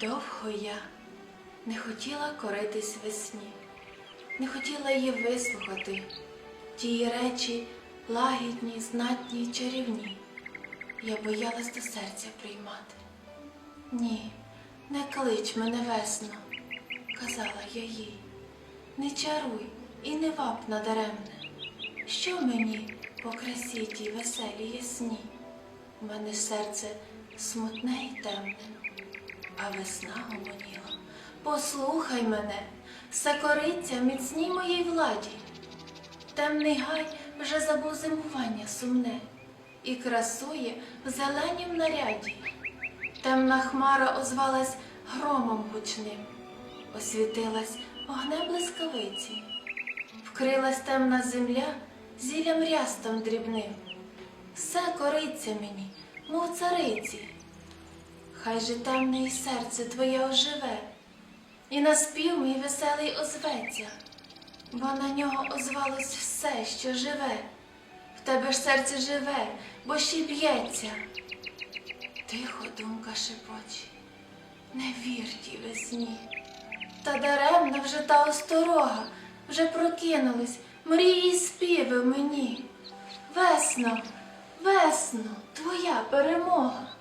Довго я не хотіла коритись весні, не хотіла її вислухати, тії речі лагідні, знатні й чарівні. Я боялась до серця приймати. Ні, не клич мене весно, казала я їй, не чаруй і не вап надаремне. Що мені по красі тій веселій ясні? У мене серце смутне й темне, а весна гомоніла. Послухай мене, все в міцній моїй владі. Темний гай вже забув зимування сумне і красує в зеленім наряді. Темна хмара озвалась громом гучним, освітилась огнем блискавиці, вкрилась темна земля зіллям рястом дрібним. Все кориться мені, мов цариці. Хай же темне і серце твоє оживе, і на спів мій веселий озветься, бо на нього озвалось все, що живе. В тебе ж серце живе, бо ще б'ється. Тихо думка шепоче, не вір тій весні. Та даремна вже та осторога, вже прокинулись мрії й співи мені. Весно, весно, твоя перемога.